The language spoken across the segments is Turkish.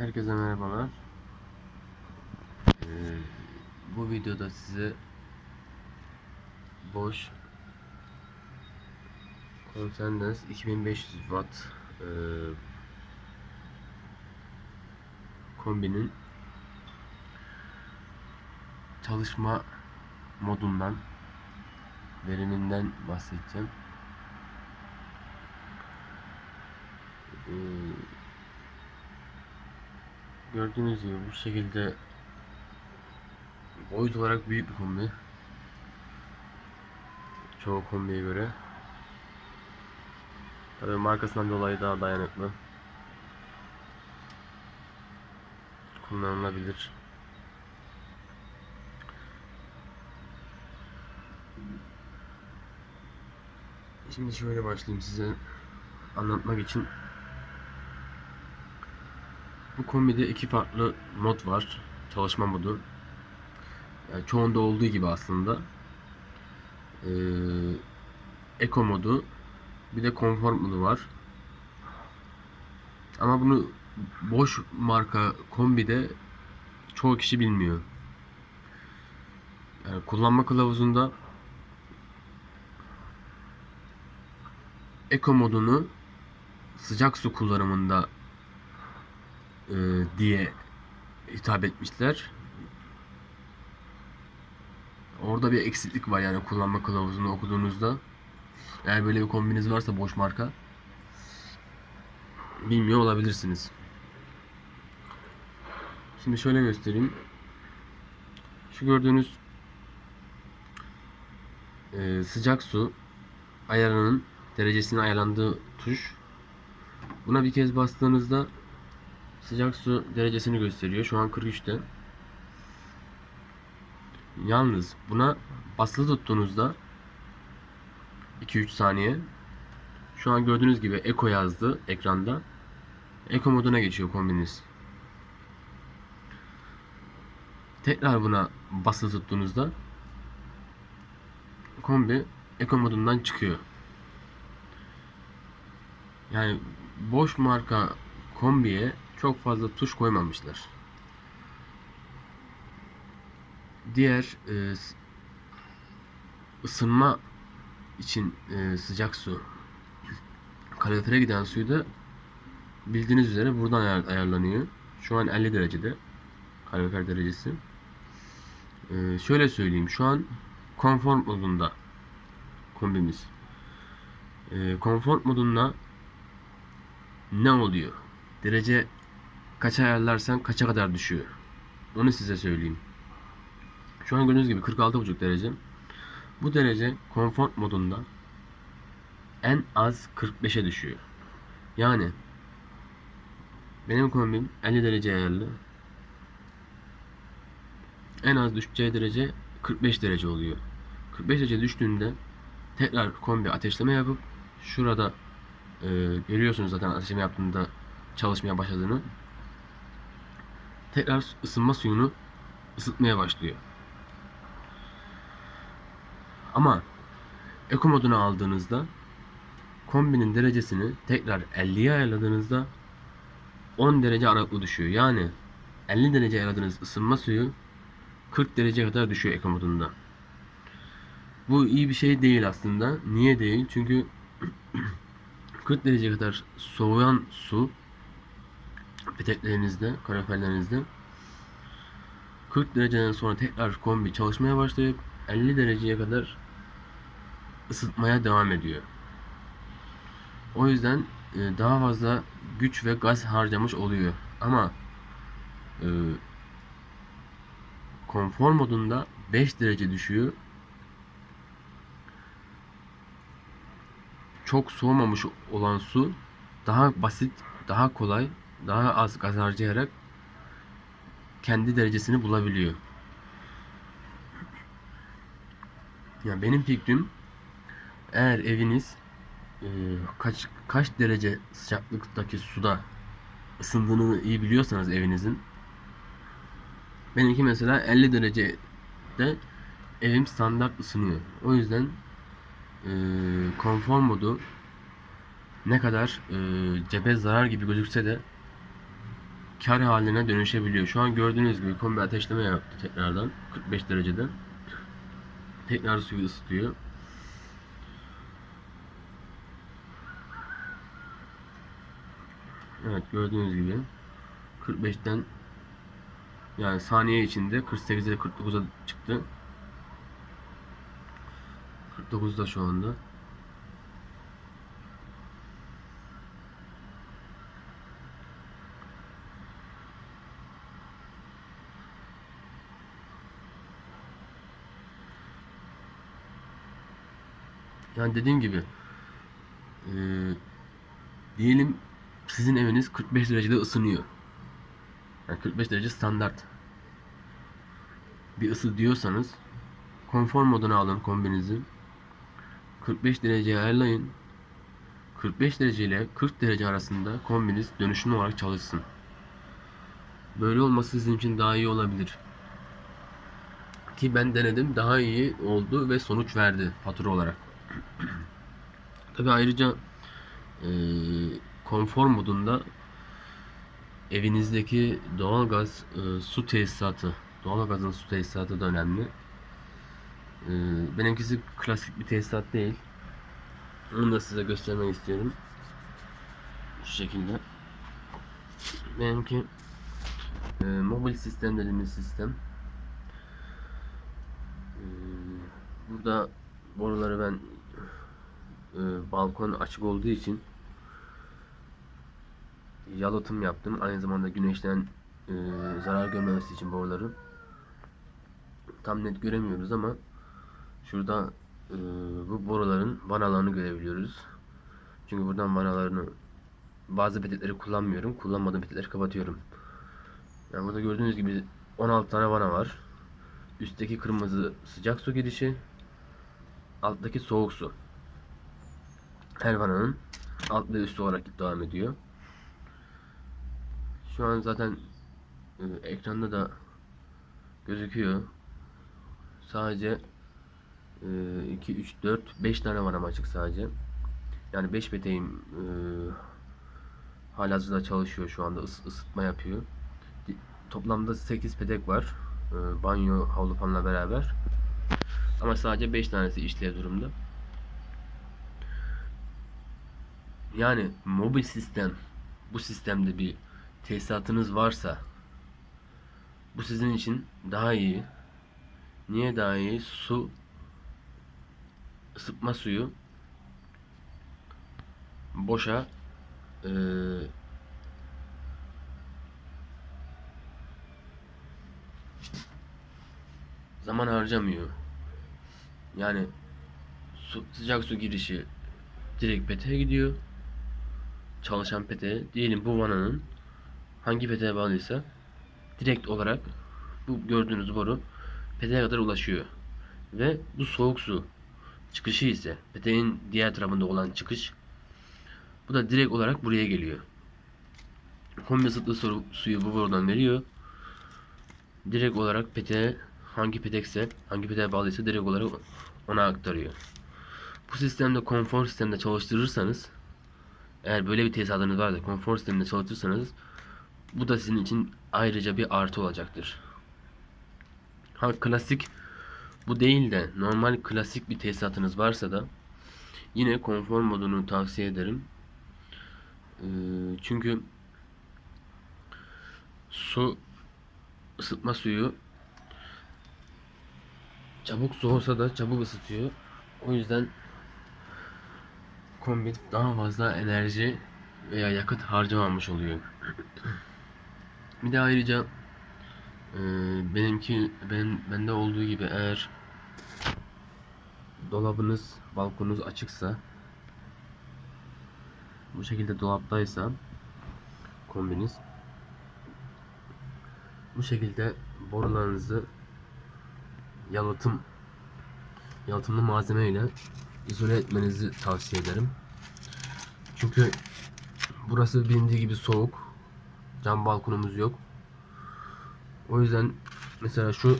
Herkese merhabalar. Ee, bu videoda size Bosch Consensus 2500 Watt e, kombinin çalışma modundan veriminden bahsedeceğim. Ee, Gördüğünüz gibi bu şekilde boyut olarak büyük bir kombi. Çoğu kombiye göre. Tabii markasından dolayı daha dayanıklı. Kullanılabilir. Şimdi şöyle başlayayım size anlatmak için. Bu kombide iki farklı mod var. Çalışma modu. Yani çoğunda olduğu gibi aslında. Ee, Eco modu bir de konfor modu var. Ama bunu boş marka kombide çoğu kişi bilmiyor. Yani kullanma kılavuzunda Eco modunu sıcak su kullanımında e, diye hitap etmişler. Orada bir eksiklik var yani kullanma kılavuzunu okuduğunuzda. Eğer böyle bir kombiniz varsa boş marka bilmiyor olabilirsiniz. Şimdi şöyle göstereyim. Şu gördüğünüz e, sıcak su ayarının derecesinin ayarlandığı tuş. Buna bir kez bastığınızda sıcak su derecesini gösteriyor. Şu an 43'te. Yalnız buna basılı tuttuğunuzda 2-3 saniye şu an gördüğünüz gibi Eco yazdı ekranda. Eco moduna geçiyor kombiniz. Tekrar buna basılı tuttuğunuzda kombi Eco modundan çıkıyor. Yani boş marka kombiye çok fazla tuş koymamışlar. Diğer e, ısınma için e, sıcak su kalorifere giden suyu da bildiğiniz üzere buradan ayar- ayarlanıyor. Şu an 50 derecede kalorifer derecesi. E, şöyle söyleyeyim şu an konfor modunda kombimiz. E, konfor modunda ne oluyor? Derece kaça ayarlarsan kaça kadar düşüyor? Onu size söyleyeyim. Şu an gördüğünüz gibi 46,5 derece. Bu derece konfor modunda en az 45'e düşüyor. Yani benim kombim 50 derece ayarlı. En az düşeceği derece 45 derece oluyor. 45 derece düştüğünde tekrar kombi ateşleme yapıp şurada e, görüyorsunuz zaten ateşleme yaptığında çalışmaya başladığını. Tekrar ısınma suyunu ısıtmaya başlıyor. Ama Eco moduna aldığınızda kombinin derecesini tekrar 50'ye ayarladığınızda 10 derece aralıklı düşüyor. Yani 50 derece ayarladığınız ısınma suyu 40 dereceye kadar düşüyor Eco modunda. Bu iyi bir şey değil aslında. Niye değil? Çünkü 40 dereceye kadar soğuyan su peteklerinizde, kaloriferlerinizde 40 dereceden sonra tekrar kombi çalışmaya başlayıp 50 dereceye kadar ısıtmaya devam ediyor. O yüzden e, daha fazla güç ve gaz harcamış oluyor. Ama e, konfor modunda 5 derece düşüyor. Çok soğumamış olan su daha basit, daha kolay, daha az gaz harcayarak kendi derecesini bulabiliyor. Yani benim fikrim eğer eviniz e, kaç kaç derece sıcaklıktaki suda ısındığını iyi biliyorsanız evinizin benimki mesela 50 derecede evim standart ısınıyor. O yüzden e, konfor modu ne kadar e, cebe zarar gibi gözükse de kar haline dönüşebiliyor. Şu an gördüğünüz gibi kombi ateşleme yaptı tekrardan 45 derecede. Tekrar suyu ısıtıyor. Evet gördüğünüz gibi 45'ten yani saniye içinde 48'e 49'a çıktı. 49'da şu anda. Yani dediğim gibi eee, diyelim sizin eviniz 45 derecede ısınıyor. Yani 45 derece standart bir ısı diyorsanız konfor moduna alın kombinizi. 45 dereceye ayarlayın. 45 derece ile 40 derece arasında kombiniz dönüşümlü olarak çalışsın. Böyle olması sizin için daha iyi olabilir. Ki ben denedim daha iyi oldu ve sonuç verdi fatura olarak. Tabi ayrıca eee, konfor modunda evinizdeki doğalgaz e, su tesisatı, doğalgazın su tesisatı da önemli. E, benimkisi klasik bir tesisat değil. Onu da size göstermek istiyorum. Şu şekilde. Benimki e, mobil sistem dediğimiz sistem. E, burada boruları ben e, balkon açık olduğu için yalıtım yaptım. Aynı zamanda güneşten e, zarar görmemesi için boruları. Tam net göremiyoruz ama şurada e, bu boruların vanalarını görebiliyoruz. Çünkü buradan vanalarını bazı petekleri kullanmıyorum. Kullanmadığım petekleri kapatıyorum. Yani burada gördüğünüz gibi 16 tane vana var. Üstteki kırmızı sıcak su girişi. Alttaki soğuk su. Her vananın alt ve üstü olarak devam ediyor. Şu an zaten e, ekranda da gözüküyor. Sadece e, 2, 3, 4, 5 tane var ama açık sadece. Yani 5 peteğim e, halihazırda çalışıyor şu anda ıs- ısıtma yapıyor. Toplamda 8 petek var. E, banyo havlu fanla beraber. Ama sadece 5 tanesi işlev durumda. Yani mobil sistem bu sistemde bir tesisatınız varsa bu sizin için daha iyi. Niye daha iyi? Su ısıtma suyu boşa eee, zaman harcamıyor. Yani su, sıcak su girişi direkt peteğe gidiyor. Çalışan peteğe. Diyelim bu vananın hangi peteğe bağlıysa direkt olarak bu gördüğünüz boru peteğe kadar ulaşıyor. Ve bu soğuk su çıkışı ise peteğin diğer tarafında olan çıkış bu da direkt olarak buraya geliyor. Kombi ısıtlı su- suyu bu borudan veriyor. Direkt olarak peteğe hangi petekse hangi peteğe bağlıysa direkt olarak ona aktarıyor. Bu sistemde konfor sistemde çalıştırırsanız eğer böyle bir tesisatınız varsa konfor sisteminde çalıştırırsanız bu da sizin için ayrıca bir artı olacaktır. Ha klasik bu değil de normal klasik bir tesisatınız varsa da yine konfor modunu tavsiye ederim. Ee, çünkü su ısıtma suyu çabuk soğusa da çabuk ısıtıyor. O yüzden kombi daha fazla enerji veya yakıt harcamamış oluyor. Bir de ayrıca e, benimki ben bende olduğu gibi eğer dolabınız, balkonunuz açıksa bu şekilde dolaptaysa kombiniz bu şekilde borularınızı yalıtım yalıtımlı malzeme ile izole etmenizi tavsiye ederim. Çünkü burası bilindiği gibi soğuk. Cam balkonumuz yok. O yüzden mesela şu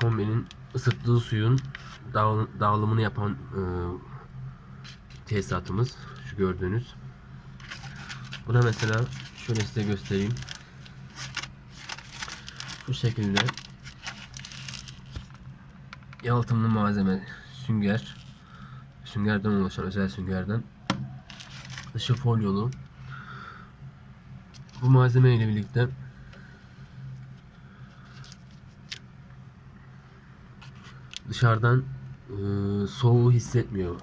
kombinin ısıttığı suyun dağıl- dağılımını yapan e, tesisatımız şu gördüğünüz. Buna mesela şöyle size göstereyim. Bu şekilde yalıtımlı malzeme sünger süngerden oluşan özel süngerden dışı folyolu bu malzeme ile birlikte dışarıdan e, soğuğu hissetmiyor.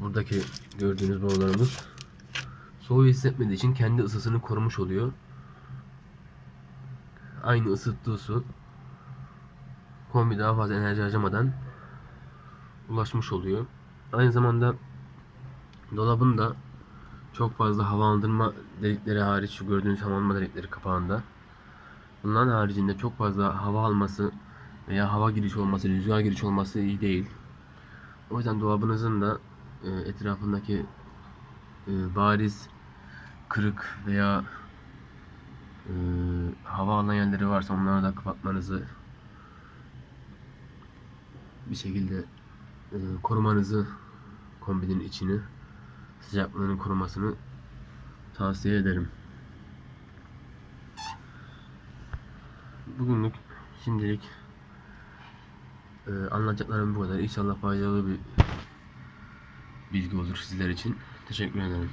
Buradaki gördüğünüz borularımız soğuğu hissetmediği için kendi ısısını korumuş oluyor. Aynı ısıttığı su kombi daha fazla enerji harcamadan ulaşmış oluyor. Aynı zamanda dolabın da çok fazla havalandırma delikleri hariç şu gördüğünüz havalandırma delikleri kapağında. Bunların haricinde çok fazla hava alması veya hava giriş olması, rüzgar giriş olması iyi değil. O yüzden dolabınızın da e, etrafındaki e, bariz kırık veya e, hava alan yerleri varsa onları da kapatmanızı bir şekilde e, korumanızı kombinin içini sıcaklığının korumasını tavsiye ederim. Bugünlük şimdilik e, anlatacaklarım bu kadar. İnşallah faydalı bir bilgi olur sizler için. Teşekkür ederim.